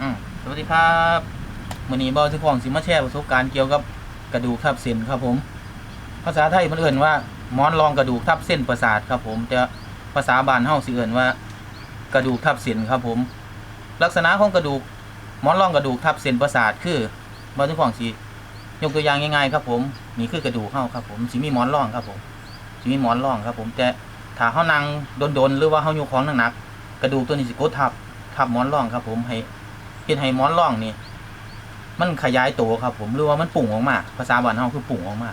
อืมสวัสดีครับวันนี้บอสของสิมาแชร์ประสบการณ์เกี่ยวกับกระดูกทับเส้นครับผม ภาษาไทยมันเอ่นว่าหมอนรองกระดูกทับเส้นประสาทครับผมแต่ภาษาบ้านเฮาสิเอ่นว่า กระดูกทับเส้นครับผม ลักษณะของกระดูกหมอนรองกระดูกทับเส้นประสาทคือบอสของสิยกตัวอย่างง่ายๆครับผมนี่คือกระดูกเฮาครับผมสิมีหมอนรองครับผมสิมีหมอนรองครับผมแต่ถ้าเฮานั่งโดนๆหรือว่าเฮายกของหนักๆกระดูกตัวนี้สิกดทับทับหมอนรองครับผมให้ เฮ็ดให้มอนร่องนี่ มันขยายตัวครับ ผมหรือว่ามันปุ่งออกมาภาษาบ้านเฮาคือปุ่งออกมา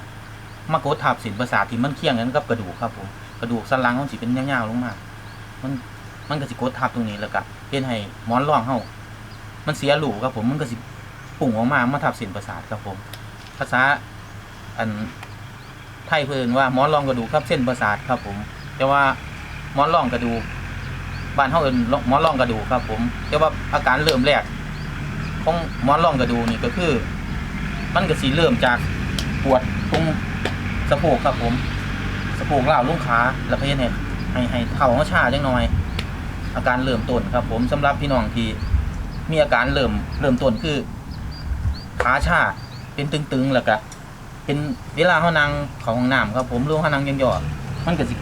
มากดทับสินประสาทที่มันเคี่ยงกันกับกระดูกครับ ผมกระดูกสันหลังมันสิเป็นยาวๆลงมา มันมันก็สิกดทับตรงนี้แล้วก็เฮ็ดให้มอนร่องเฮามันเสียหลูครับ ผมมันก็สิปุ่งออกมามาทับสินประสาทครับ ผม ภาษาอันไทยเพิ่นว่าหมอนรองกระดูกทับเส้นประสาทครับ ผม แต่ว่าหมอนรองกระดูกบ้านเฮาเอิ้นหมอนรองกระดูกครับ ผม แต่ว่าอาการเริ่มแรก ของหมอนรองกระดูนี่ก็คือ มันก็สิเริ่มจากปวดตรงสะโพกครับผมสะโพกเล้าวลงขาแล้วก็เฮ็ดให้ให้ให้เท้าเฮาชาจังหน่อย อาการเริ่มต้นครับ ผมสำหรับพี่น้องที่มีอาการเริ่มเริ่มต้นคือขาชาเป็นตึงๆแล้วก็เป็นเวลาเฮานั่งเข้าห้องน้ำครับ ผมหรือว่าเฮานั่งย่อๆมันก็สิ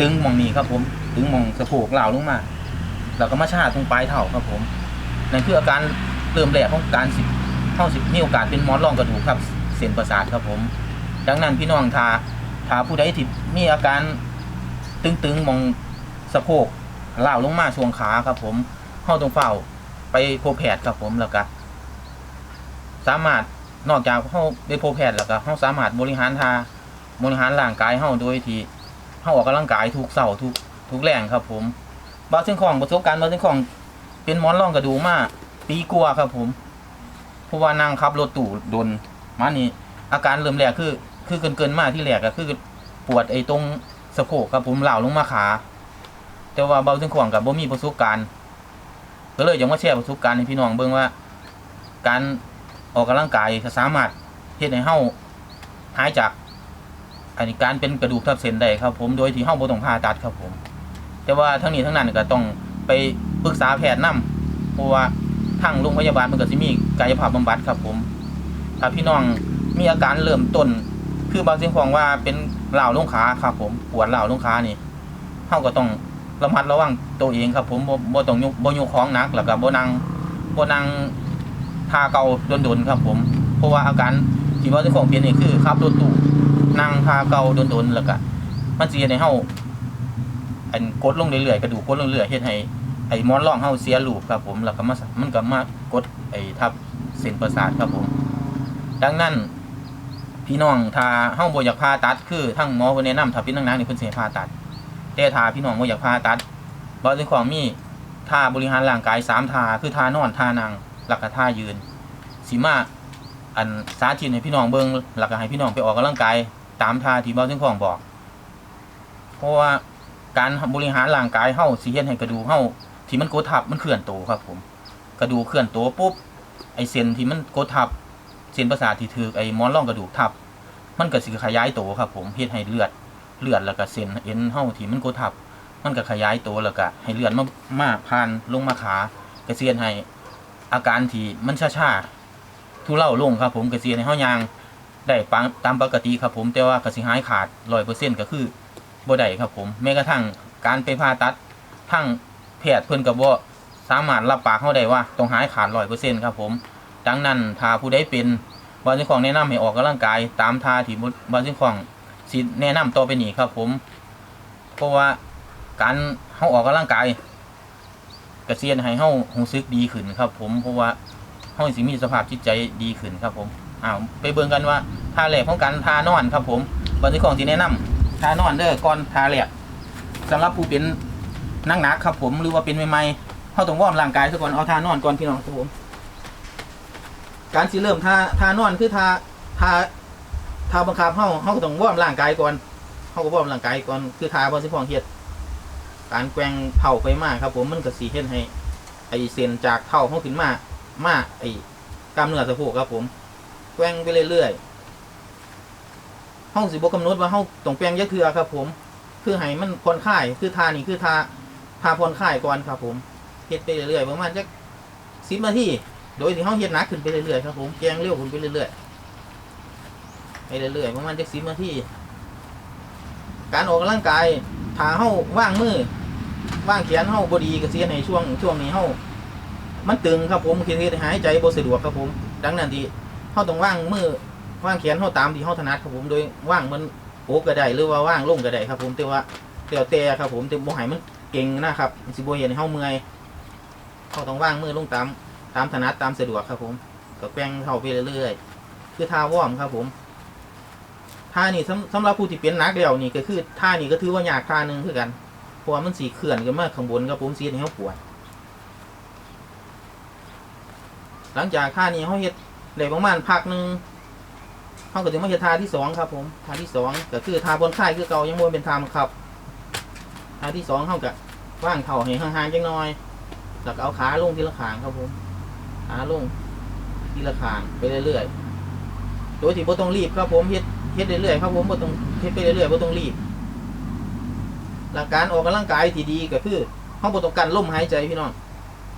ตึงมองนี้ครับ ผมตึงมองสะโพกเล้าวลงมา แล้วก็มาชาตรงปลายเท้าครับผมนั่นคืออาการ เริ่มแรกของการสิเข้าสิมีโอกาสเป็นหมอนรองกระดูกครับเส้นประสาทครับผม ดังนั้นพี่น้องถ้าถ้าผู้ใดที่มีอาการตึงๆมองสะโพกล้าวลงมาช่วงขาครับ ผมเข้าตรงเฝ้าไปโพแพทย์ครับผมแล้วก็สามารถนอกจากเข้าไปโพแพทย์แล้วก็เข้าสามารถบริหารทาบริหารร่างกายเข้าโดยที่เข้าออกกำลังกายทุกเสาร์ทุกทุกแรงครับ ผมบาซึ่งของประสบการณ์บาซึ่งของเป็นมอนรองกระดูกมาก ปีกว่าครับผมเพราะว่านั่งขับรถตู้โดนมานี่อาการเริ่มแรกคือ คือเกินเกินๆมากที่แรกก็คือ ปวดไอ้ตรงสะโพกครับผมเหล่าลงมาขา แต่ว่าเบาถึงของกับบ่มีประสบการณ์ก็เลยอยากมาแชร์ประสบการณ์ให้พี่น้องเบิ่งว่า การออกกำลังกายสามารถเฮ็ดให้เฮาหายจากอันนี้การเป็นกระดูกทับเส้นได้ครับ ผมโดยที่เฮาบ่ต้องผ่าตัดครับผม แต่ว่าทั้งนี้ทั้งนั้นก็ต้องไปปรึกษาแพทย์นํเพราะว่า ทางโรงพยาบาลมันก็สิมีกายภาพบำบัดครับผมถ้าพี่น้องมีอาการเริ่มต้น คือบางสิ่งของว่าเป็นเหล่าลงขาครับ ผมปวดเหล่าลงขานี่เฮาก็ต้องระมัดระวังตัวเองครับ ผมบ่ต้องยกบ่ยกของหนักแล้วก็บ่นั่งบ่นั่งทาเกาโดนๆครับ ผม เพราะว่าอาการที่ว่าเจ้าของเป็นนี่คือขับรถตู้นั่งทาเกาโดนๆแล้วก็มันสิเฮ็ดให้เฮาอันกดลงเรื่อยๆกระดูกกดลงเรื่อยๆเฮ็ดให้ ไอ้มอนร่องเฮาเสียรูปครับผมแล้วก็มามันก็มากดไอ้ทับเส้นประสาทครับผม ดังนั้น พี่น้องถ้าเฮาบ่อยากผ่าตัด คือทั้งหมอเพิ่นแนะนำถ้าเป็นนักๆนี่เพิ่นสิให้ผ่าตัด แต่ถ้าพี่น้องบ่อยากผ่าตัดบ่สิของมีท่าบริหารร่างกาย3ท่าคือท่านอนท่านั่งแล้วก็ท่ายืนสิมาอันสาธิตให้พี่น้องเบิ่งแล้วก็ให้พี่น้องไปออกกำลังกายตามท่าที่บ่สิของบอก เพราะว่าการบริหารร่างกายเฮาสิเฮ็ดให้กระดูกเฮา ที่มันโกทับมันเคลื่อนตัวครับ ผม กระดูกเคลื่อนตัวปุ๊บไอเส้นที่มันโกทับเส้นประสาทที่ถือไอมอนร่องกระดูกทับ มันก็สิขยายตัวครับ ผมเฮ็ดให้เลือดเลือดแล้วก็เส้นเอ็นเฮาที่มันโกทับ มันก็ขยายตัวแล้วก็ให้เลือดมามาผ่านลงมาขาก็สิเฮ็ดให้อาการที่มันช้าๆทุเล่าลงครับ ผมก็สิเฮ็ดให้เฮายางได้ปางตามปกติครับผมแต่ว่าก็สิหายขาด100%ก็คือบ่ได้ครับผมแม้กระทั่งการไปผ่าตัดทั้ง แพทย์เพิ่นก็บ่สามารถรับปากเฮาได้ว่าต้องหายขาด100%ครับผม ดังนั้นถ้าผู้ใดเป็นบ่สิ่งของแนะนำให้ออกกำลังกาย ตามท่าที่บ่สิ่งของสิแนะนำต่อไปนี้ครับผม เพราะว่าการเฮาออกกำลังกายก็สิเฮ็ดให้เฮารู้สึกดีขึ้นครับผมเพราะว่าเฮาสิมีสภาพจิตใจดีขึ้นครับผมอ้าวไปเบิ่งกันว่าท่าแรกของการท่านอนครับผมบ่สิ่งของที่แนะนำทานอนเด้อก่อนทาแหลกสำหรับผู้เป็น นักหนักครับผมหรือว่าเป็นใหม่ๆเขาต้องวอร์มร่างกายซะก่อนเอาทานอนก่อนพี่น้องครับผม การสิเริ่มทาทานอนคือทาทาทาบังคับเฮาเฮาต้องวอร์มร่างกายก่อนเฮาก็วอร์มร่างกายก่อนคือทาบ่สิพองเฮ็ดการแกว่งเผาไปมากครับผมมันก็สิเฮ็ดให้ ไอเส้นจากเท้าเฮาขึ้นมา มาไอกล้ามเนื้อสะโพกครับผมแกว่งไปเรื่อยๆห้องสิบกำหนดว่าห้องต้องแปลงยักเทือครับผม คือให้มันผ่อนคลายคือทานี่คือทา ทาผ่อนคลายก่อนครับผมเฮ็ดไปเรื่อยๆประมาณจักสิบนาทีโดยที่เขาเฮ็ดหนักขึ้นไปเรื่อยๆครับผมแกงเร็วขึ้นไปเรื่อยๆไปเรื่อยๆประมาณจักสิบนาทีการออกกำลังกายถ้าเฮาว่างมือว่างแขนเฮาบ่ดีก็เสียในช่วงช่วงนี้เฮามันตึงครับผมคือเฮ็ดให้หายใจบ่สะดวกครับผม ดังนั้นที่เฮาต้องว่างมือว่างแขนเฮาตามที่เฮาถนัดครับผมโดยว่างมันโอกก็ได้หรือว่าว่างลงก็ได้ครับผมแต่ว่าแล้วแต่ครับผมแต่บ่ให้มัน เก่งนะครับสิบ่เฮ็ดให้าเมื่อยเฮาต้องว่างมือลงตามตามถนัดตามสะดวกครับผมก็แกว่งเข้าไปเรื่อยๆคือท่าวอมครับผมท่านี่สำหรับผู้ที่เป็นนักเดี่ยวนี่ก็คือท่านี่ก็ถือว่ายากท่าหนึงคือกันเพราะว่ามันสีเขื่อนกันมากข้างบนครับผมสีให้เขาปวด หลังจากท่านี้เขาเฮ็ดได้ประมาณพักหนึ่งเขาก็จะมาเฮ็ดท่าที่สองครับผมท่าที่สองก็คือท่าบนค่ายคือเก่ายังมวนเป็นท่าบังคับ ท่าที่สองเขาก็ว่างเข่าให้ห่างๆจังน้อยแล้วก็เอาขาลงทีละขางครับผม ขาลงทีละขางไปเรื่อยๆ โดยที่บ่ต้องรีบครับผมเฮ็ดเฮ็ดเรื่อยๆครับผมบ่ต้องเฮ็ดไปเรื่อยๆบ่ต้องรีบ หลักการออกกำลังกายที่ดีก็คือเฮาบ่ต้องการลมหายใจพี่น้อง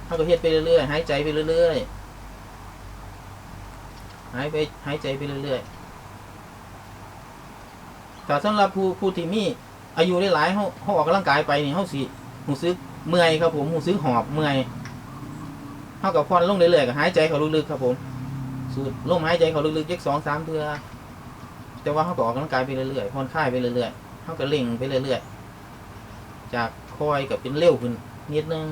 เฮาก็เฮ็ดไปเรื่อยๆหายใจไปเรื่อยๆหายไปหายใจไปเรื่อยๆแต่สำหรับผู้ผู้ที่มี อายุได้หลายเฮาเฮาออกกำลังกายไปนี่เฮาสิรู้สึกเมื่อยครับผมรู้สึกหอบเมื่อยเท่ากับผ่อนลงเรื่อยๆกับหายใจเขาลึกๆครับผมสูดลมหายใจเขาลึกๆยักสองสามเทือแต่ว่าเขาก็ออกกำลังกายไปเรื่อยๆผ่อนคลายไปเรื่อยๆเขาก็เล่งไปเรื่อยๆจากคอยกับเป็นเร็วขึ้นนิดนึง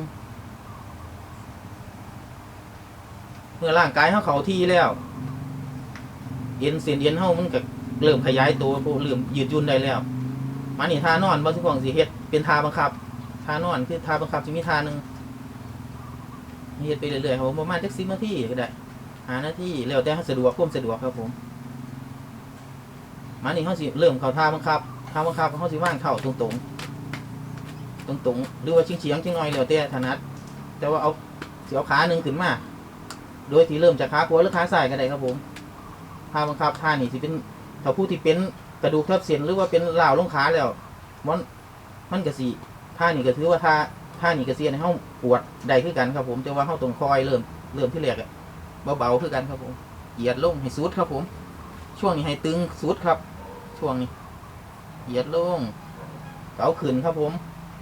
เมื่อร่างกายเขาเขาที่แล้วเอ็นเส้นเอ็นเขามันก็เริ่มขยายตัวเริ่มยืดยุ่นได้แล้ว มานี่ท่านอนบางทุกของสีเฮ็ดเป็นท่าบังคับท่านอนคือท่าบังคับจะมีท่าหนึ่งเฮ็ดไปเรื่อยๆครับผมประมาณจักสิบนาทีก็ได้ หาหน้าที่แล้วแต่สะดวกความสะดวกครับผมมานี่เขาสิเริ่มเข้าท่าบังคับท่าบังคับเขาสิว่างเข่าตรงๆตรงๆหรือว่าชิงเฉียงๆจังน่อยแล้วแต่ถนัดแต่ว่าเอาเสิเอาขาหนึ่งขึ้นมาโดยที่เริ่มจากขาขวาหรือขาซ้ายก็ได้ครับผมท่าบังคับท่านี่สิเป็นถ้าผู้ที่เป็น กระดูกทับเส้นหรือว่าเป็นเหล่าวลงขาแล้ว มันมันก็สิท่านี่ก็ถือว่าท่าท่านี่ก็เสียในห้องปวดใดคือกันครับผมแต่ว่าห้องตรงคอยเริ่มเริ่มที่แรกอะเบาๆคือกันครับผมเหยียดลงให้สุดครับผม ช่วงนี้ให้ตึงสุดครับ ช่วงนี้เหยียดลงเกาขึ้นครับผม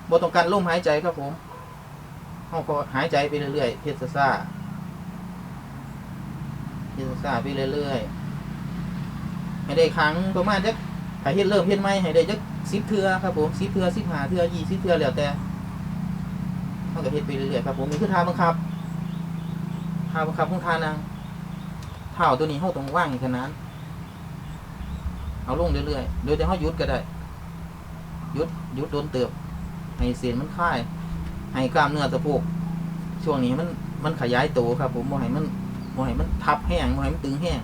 บ่ต้องการลมหายใจครับผมห้องก็หายใจไปเรื่อยๆเทสซ่าเทสซ่าไปเรื่อยๆให้ได้ครั้งประมาณจักาเฮ็ดเริ่มเฮ็ดไม่ให้ได้จักสิบเทือครับผมสิบเทือสิบห้าเทือยี่สิบเทือแล้วแต่มันก็เฮ็ดไปเรื่อยๆครับผมนี่คือทาบังคับทาบังคับของทานางเท้าตัวนี้เฮาต้องว่างขนาดนั้นเอาลงเรื่อยๆโดยที่เฮาหยุดก็ได้หยุดหยุดโดนเติบให้เส้นมันคลายให้กล้ามเนื้อสะโพกช่วงนี้มันมันขยายตัวครับ ผมบ่ให้มันบ่ให้มันทับแห้งบ่ให้มันตึงแห้ง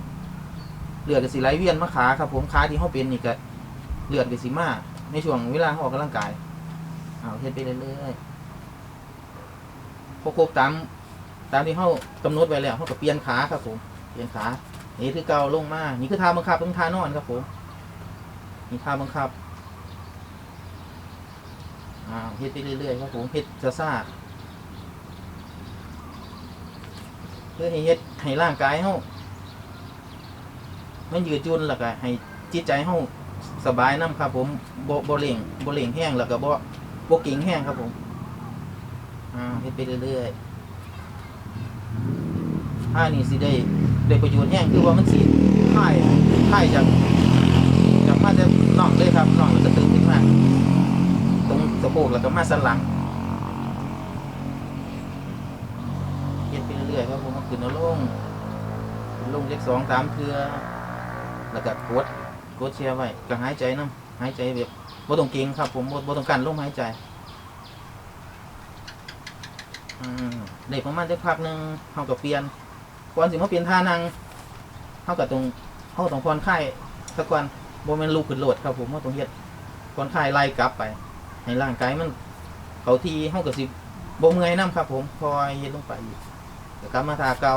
เลือดก็สิไหลเวียนมาขาครับ ผมขาที่เฮาเป็นนี่ก็ เลือดก็สิมาในช่วงเวลาเฮาออกกำลังกายเอาเฮ็ดไปเรื่อยๆพอครบตามตามที่เขากำหนดไว้แล้วเขาก็เปลี่ยนขาครับผมเปลี่ยนขา นี่คือเกาลงมา นี่คือท่าบังคับต้องท่านอนครับผมนี่ท่าบังคับอ่าเฮ็ดไปเรื่อยๆครับผมเฮ็ดซาซาเพื่อให้เฮ็ดให้ร่างกายเขามันยืดหยุ่นแล้วก็ให้จิตใจเขา สบายน้ำครับ ผมบ่บ่เล่งบ่เล่งแห้งแล้วก็บ่บ่เก่งแห้งครับผมอ่าเฮ็ดไปเรื่อยๆถ้านี่สิได้ได้ประโยชน์แห้งคือว่ามันสิค่ายค่ายจากจากมาจะน่องเลยครับน่องแล้วก็ตึงขึ้นมาตรงสะโพกแล้วก็มาสันหลังเฮ็ดไปเรื่อยๆครับผมขึ้นเอาลงลงเล็กสองสามเทือแล้วก็กด กดเชียร์ไว้ก็หายใจน้ำหายใจแบบบ่ต้องเก่งครับ ผมบ่บ่ต้องการลมหายใจอืมได้ประมาณจักพักหนึ่งเขาก็เปลี่ยนก่อนสิเขาเปลี่ยนท่านั่งเขาก็ตรงเขาต้องผ่อนคลายสักก่อนบ่แม่นลูกขึ้นโหลดครับผมเขาต้องเฮ็ดผ่อนคลายไล่กลับไปให้ร่างกายมันเขาที่เขาก็สิบ่เมื่อยนํครับ ผมคอยเฮ็ดลงไปอีกกลับมาทาเก่า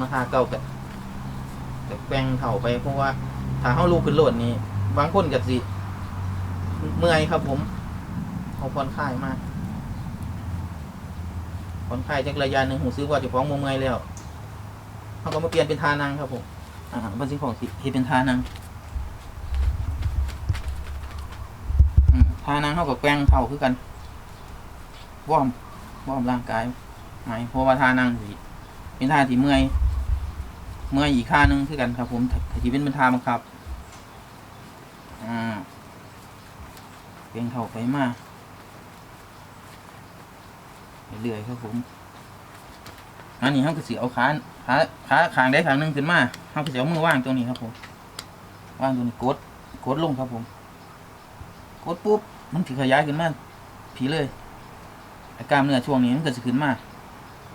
มาทาเก่ากับกับ แปลงเถ่าไปเพราะว่าถ้าเขาลูกขึ้นโหลดนี่บางคนก็สิ เมื่อยครับผมเขาผ่อนคลายมากผ่อนคลายจากระยะหนึ่งหูซื้อว่าจะฟ้องเมื่อยแล้วเขาก็มาเปลี่ยนเป็นทานังครับผมอ่าบางสิ่งของที่เป็นทานังทานังเขากับแกว่งเข่าคือกันวอมวอมร่างกายไหมเพราะว่าทานังสิเป็นท่าที่เมื่อย เมื่ออีกท่าหนึงคือกันครับ ผมที่เป็นเป็นทาบังคับอ่าแกว่งเข่าไปมาเรื่อยครับผมอันนี้เขาก็สิเอาขาขาขาขางได้ขางหนึงขึ้นมาเขาก็สิเอามือว่างตรงนี้ครับผมว่างตรงนี้กดกดลงครับผมกดปุ๊บมันถือขยายขึ้นมาผีเลยอ้กล้ามเนื้อช่วงนี้มันเก็จะขึ้นมา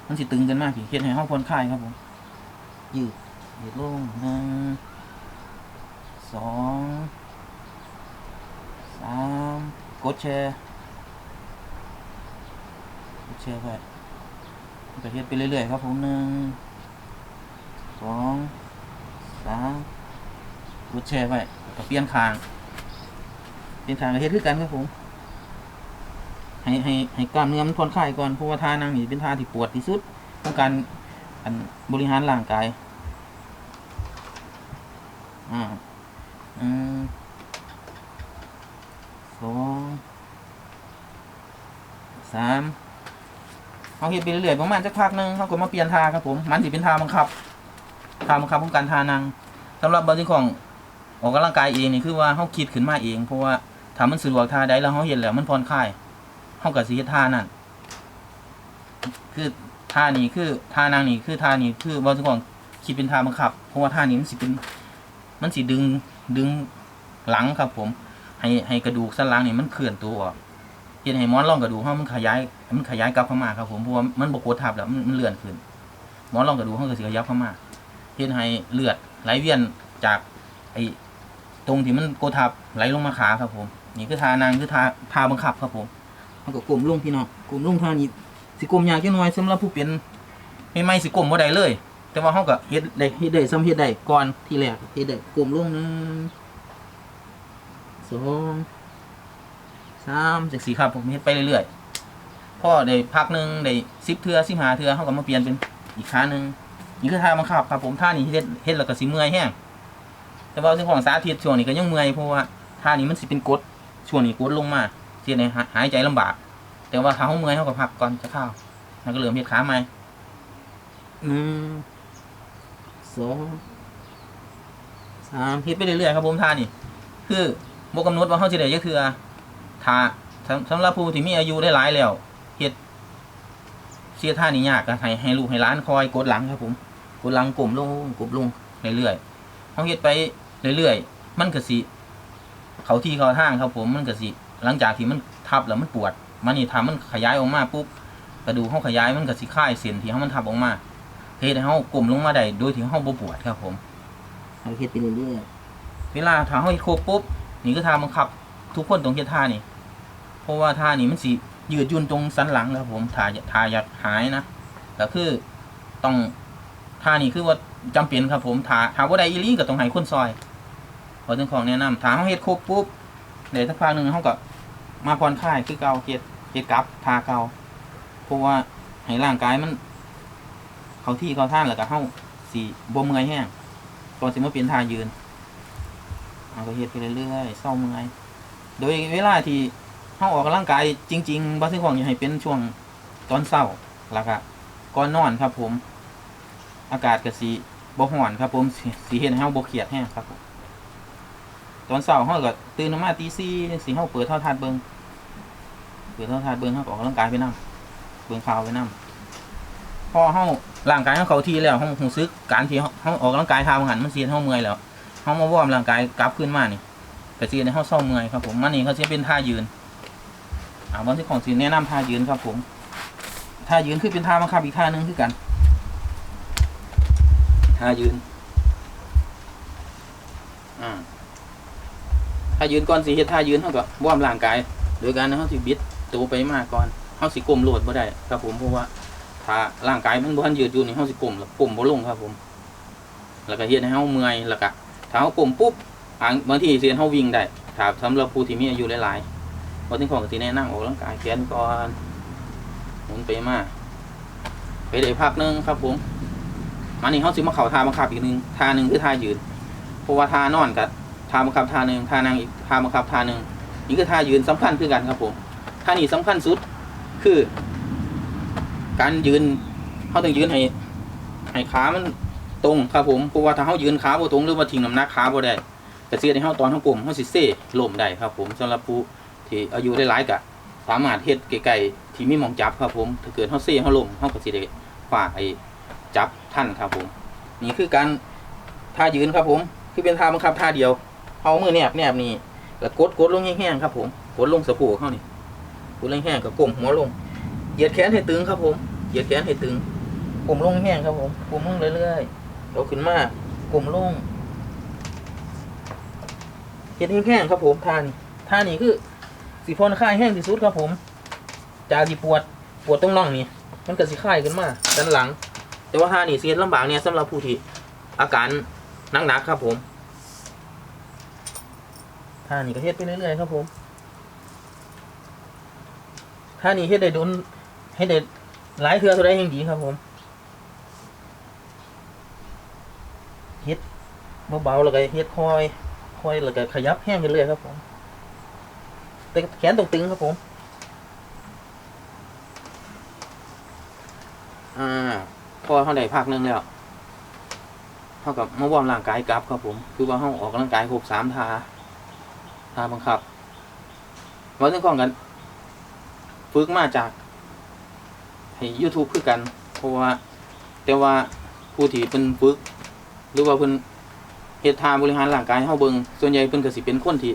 มันสิตึงกันมากผีเฮ็ดให้ห้องผ่อนคลายครับผมยืด ยืดลงหนึ่งสองสามกดแชร์กดแชร์ไปก็เฮ็ดไปเรื่อยๆครับผมหนึ่งสองสามกดแชร์ไว้ก็เปลี่ยนคางเปลี่ยนคางก็เฮ็ดคือกันครับผมให้ให้ให้กล้ามเนื้อมันผ่อนคลายก่อนเพราะว่าท่านั่งนี่เป็นท่าที่ปวดที่สุดต้องการอันบริหารร่างกาย อ่าอืมสองสามเขาเฮ็ดไปเรื่อยๆประมาณสักพักหนึงเขาก็มาเปลี่ยนท่าครับผมมันสิเป็นทาบังคับทาบังคับของการทานังสำหรับบางสิ่งของออกกำลังกายเองนี่คือว่าเขาคิดขึ้นมาเอง เพราะว่าถ้ามันสะดวกท่าใดแล้วเขาเห็นแล้ว มันผ่อนคลายเขาก็สิเฮ็ดท่านั่นคือท่านี้คือท่านังนี่คือท่านี้คือบางสิ่งของคิดเป็นทาบังคับ เพราะว่าท่านี้มันสิเป็น มันสิดึงดึงหลังครับ ผม ให้ให้กระดูกสันหลังนี่มันเคลื่อนตัวออกเฮ็ดให้มอนรองกระดูกเฮามันขยาย มันขยายกลับเข้ามาครับผมเพราะว่ามันบ่กดทับแล้วมันเลื่อนขึ้นหมอนรองกระดูกเฮาก็สิขยับเข้ามาเฮ็ดให้เลือดไหลเวียนจากไอ้ตรงที่มันกดทับไหลลงมาขาครับ ผม นี่คือทานางคือท่าทาบังคับครับผมเฮาก็ก้มลงพี่น้องก้มลงท่านี้สิก้มยากจังหน่อยสำหรับผู้เป็นใหม่สิก้มบ่ได้เลย แต่ว่าเฮาก็เฮ็ดได้เฮ็ดได้ซ้ำเฮ็ดได้ก่อนที่แรกเฮ็ดได้ก้มลงหนึ่งสองสามจากสี่ครับผมเฮ็ดไปเรื่อยๆพ่อได้พักหนึ่งได้สิบเทือสิบหาเทือเขาก็มาเปลี่ยนเป็นอีกขาหนึ่งนี่คือท่าบังคับครับผมท่านี้เฮ็ดเฮ็ดแล้วก็สิเมื่อยแห้งแต่ว่าเรื่องของสาธิตช่วงนี้ก็ยังเมื่อยเพราะว่าท่านี้มันสิเป็นกดช่วงนี้กดลงมาเสียในหายใจลำบาก แต่ว่าเขาเมื่อยเขาก็พักก่อนจะเข้าแล้วก็เริ่มเฮ็ดขาใหม่หนึ่ง สองสามเฮ็ดไปเรื่อยๆครับผมท่านี้คือบ่กำหนดว่าเขาสิได้จักเทือถ้าสำสำหรับผู้ที่มีอายุได้หลายแล้วเฮ็ดเสียท่านี้ยากก็ให้ให้ลูกให้ล้านคอยกดหลังครับผมกดหลังกลมลงกลมลงเรื่อยๆเขาเฮ็ดไปเรื่อยๆมันก็สิเขาที่เขาทางครับผมมันก็สิหลังจากที่มันทับแล้วมันปวด มันนี่ทำมันขยายออกมาปุ๊บกระดูกเขาขยายมันก็สิคลายเส้นที่เขามันทับออกมา เฮ็ดให้เขากลมลงมาได้โดยที่เขาบ่ปวดครับผมเขาเฮ็ดไปเรื่อยๆเวลาถ้าเขาเฮ็ดครบปุ๊บนี่ก็ทาบังคับ ทุกคนต้องเฮ็ดท่านี่เพราะว่าท่านี้มันสิยืดหยุ่นตรงสันหลังนะครับผมท่าท่าอยากหายนะก็คือต้องท่านี้คือว่าจำเป็นครับผมท่าท่าว่าใดอีหลีก็ต้องให้คนซอยพอถึงของแนะนำท่าเฮาเฮ็ดครบปุ๊บเดี๋ยวสักพักหนึงเฮาก็มาผ่อนคลายคือเก่าเฮ็ดเฮ็ดกลับท่าเก่าเพราะว่าให้ร่างกายมัน เขาที่เขาท่านแล้วก็เฮาสิบ่เมื่อยแห้งก่อนสิมาเปลี่ยนท่ายืนเอาก็เฮ็ดไปเรื่อยๆเศร้าเมื่อยโดยเวลาที่เขาออกกำลังกายจริง ๆบัสซิ่งของอยากให้เป็นช่วงตอนเช้าแล้วก็ก่อนนอนครับผม อากาศก็สีบ่ร้อนครับผมสีเห็นให้เราบ่เครียดแห้งครับผมตอนเช้าเขาก็ตื่นมาตีสี่สิเขาเปิดโทรทัศน์เบิงเปิดโทรทัศน์เบิงเขาออกกำลังกายไปนํเบิงข่าวไปนํพอเขา ร่างกายเขาเขาที่แล้วเขารู้สึกการที่เขาเขาออกกำลังกายทางหันมันเสียเขาเมื่อยแล้วเขามาวอร์มร่างกายกลับขึ้นมานี่กระสียในห้องซ่อมเมื่อยครับผมมันนี่เขาจะเป็นท่ายืนอ่าวันที่ของสีแนะนำท่ายืนครับผมท่ายืนคือเป็นท่าบังคับอีกท่านึงคือกันท่ายืนอ่าท่ายืนก่อนสีเฮ็ดท่ายืนเขาก็วอร์มร่างกาย โดยการเขาสิบิดตัวไปมากก่อนเขาสิกลมโหลดบ่ได้ครับผมเพราะว่า ถ้าร่างกายมันบ่ทันยืดอยู่นี่เขาสิกลมแล้วกลมบ่ลงครับผม แล้วก็เฮ็ดให้เฮาเมื่อยแล้วก็ถ้าเฮากลมปุ๊บอ่าบางทีเสียนเขาวิ่งได้ถ้าสำหรับผู้ที่มีอายุหลายๆบางทีของก็สิแนะนำออกกำลังกายแขนก่อนหมุนไปมาไปได้พักนึงครับผมมานี่เฮาสิมาเข้าท่าบังคับอีกนึงท่าหนึงคือท่ายืนเพราะว่าท่านอนกับท่าบังคับท่าหนึงท่านั่งอีกท่าบังคับท่าหนึงนี่คือท่ายืนสำคัญคือกันครับผมท่านี้สำคัญสุดคือ การยืนเฮาต้องยืนให้ให้ขามันตรงครับผมเพราะว่าถ้าเฮายืนขาบ่ตรงหรือว่าทิ้งน้ำหนักขาบ่ได้ก็เสียให้เฮาตอนเฮาปุ่มเฮาสิเซ่ล้มได้ครับผมสำหรับผู้ที่อายุได้หลายก็สามารถเฮ็ดไกลๆที่มีมองจับครับผมถ้าเกิดเฮาเซ่เฮาล้มเฮาก็สิได้ฝากไอ้จับท่านครับผมนี่คือการท่ายืนครับผม คือเป็นท่าบังคับท่าเดียวเอามือแนบแนบนี่แล้วกดกดลงแห้งๆครับผมกดลงสะโพกเข้านี่กดลงแห้งกับกลมหัวลง เหยียดแขนให้ตึงครับผม เหยียดแขนให้ตึงกลมลงแห้งครับผมกลมลงเรื่อยๆเราขึ้นมากลมลงเหยียดแห้งๆครับผมท่านี่ท่านี่คือสีพอนคลายแห้งที่สุดครับผมจากที่ปวดปวดตรงน่องนี่มันก็สิคลายขึ้นมาด้านหลัง แต่ว่าท่านี่เสียลำบากเนี่ยสำหรับผู้ที่อาการหนักๆครับผมท่านี่ก็เฮ็ดไปเรื่อยๆครับผมท่านี่เฮ็ดได้โดน เฮ็ดได้หลายเทือเท่าไรยังดีครับผมเฮ็ดเบาๆแล้วก็เฮ็ดค่อยคอยแล้วก็ขยับแห้งไปเรื่อยครับผมแต่แขนต้องตึงครับผม อ่า พอเขาได้พักหนึงแล้วเท่ากับมาวอร์มร่างกายกลับครับผม คือว่าเขาออกกำลังกายครบสามท่าท่าบังคับมาถึงของกัน ฝึกมาจาก ให้ YouTube คือกัน เพราะว่าแต่ว่าผู้ที่เป็นฝึก หรือว่าเพิ่นเฮ็ดท่าบริหารร่างกายห้เฮาเบิงส่วนใหญ่เพิ่นก็สิเป็นคนที่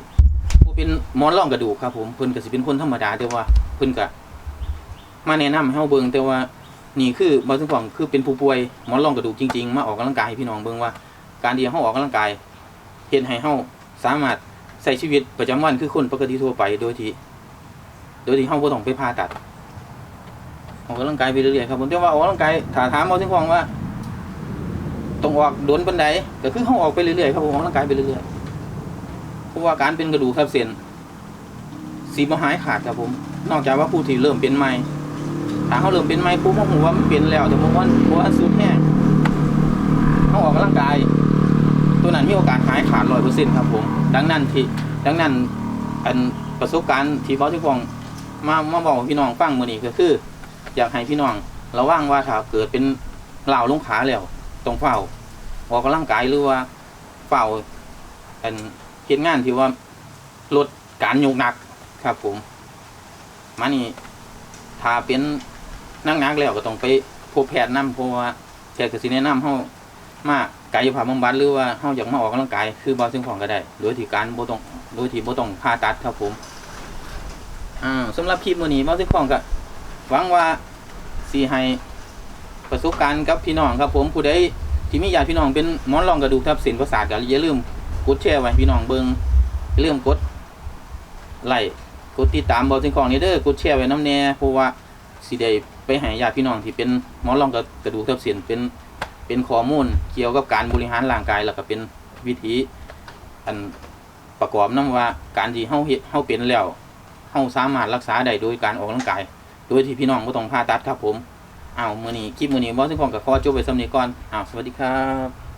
ผู้เป็นหมอนรองกระดูกครับผมเพิ่นก็สิเป็นคนธรรมดาแต่ว่าเพิ่นก็มาแนะนำให้เฮาเบิงแต่ว่านี่คือบางทุกฝั่งคือเป็นผู้ป่วยหมอนรองกระดูกจริงๆ มาออกกำลังกายให้พี่น้องเบิ่งว่า การที่เฮาออกกำลังกายเฮ็ดให้เฮาสามารถใช้ชีวิตประจำวันคือคนปกติทั่วไปโดยที่ โดยที่เฮาบ่ต้องไปผ่าตัด ออกกำลังกายไปเรื่อยๆครับผมแต่ว่าออกกำลังกายถาถามบาทุกฝั่งว่าต้องออกโดนปานใดก็คือเฮาออกไปเรื่อยๆครับผมออกกำลังกายไปเรื่อยๆเพราะว่าการเป็นกระดูกทับเส้นสีบ่หายขาดครับผม นอกจากว่าผู้ที่เริ่มเป็นใหม่ถ้าเขาเริ่มเป็นไม้ปุ๊บเขาหัวามันเป็นแล้วแต่บางวันหัวสุดแห้งเขาออกกำลังกาย ตัวนั้นมีโอกาสหายขาดร้อยเปอร์เซ็นต์ครับผมดังนั้นที่ดังนั้นอันประสบการณ์ที่บอสที่ฟองมามาบอกพี่น้องฟังมือนี้ก็คือ อยากให้พี่น้องระวังว่าถ้าเกิดเป็นเหล่าลงขาแล้วต้องเฝ้าออกกำลังกายหรือว่าเฝ้าอันเฮ็ดงานที่ว่าลดการยกหนักครับผมมานี่ถ้าเป็นนักนักแล้วก็ต้องไปพบแพทย์นํเพราะว่าแพทย์ก็สิแนะนำเฮามากายภาพบำบัดหรือว่าเฮาอยากมาออกกำลังกายคือบ่สิ่งของก็ได้ โดยที่การบ่ต้องโดยที่บ่ต้องผ่าตัดครับผมอ่าสำหรับคลิปมื้อนี้บ่สิ่งของก็ หวังว่าสิให้ประสบการณ์กับพี่น้องครับผมผู้ใดที่มีญาติพี่น้องเป็นมอนรองกระดูกทับเส้นประสาทก็อย่าลืมกดแชร์ไว้พี่น้องเบิ่งอย่าลืมกดไลค์กดติดตามบอสิ่งของนี้เด้อกดแชร์ไว้น้ำแน่เพราะว่าสิได้ไปให้ญาติพี่น้องที่เป็นมอนรองกับกระดูกทับเส้นเป็นเป็นข้อมูลเกี่ยวกับการบริหารร่างกายแล้วก็เป็นวิธีอันประกอบนํว่าการที่เฮาเฮ็ดเฮาเป็นแล้วเฮาสามารถรักษาได้โดยการออกกำลังกาย โดยที่พี่น้องก็ต้องผ่าตัดครับผมอ้าวมือนี้คลิปมือนี้บอสิ่งของกับข้อจบไปสำนีก่อนอ้าวสวัสดีครับ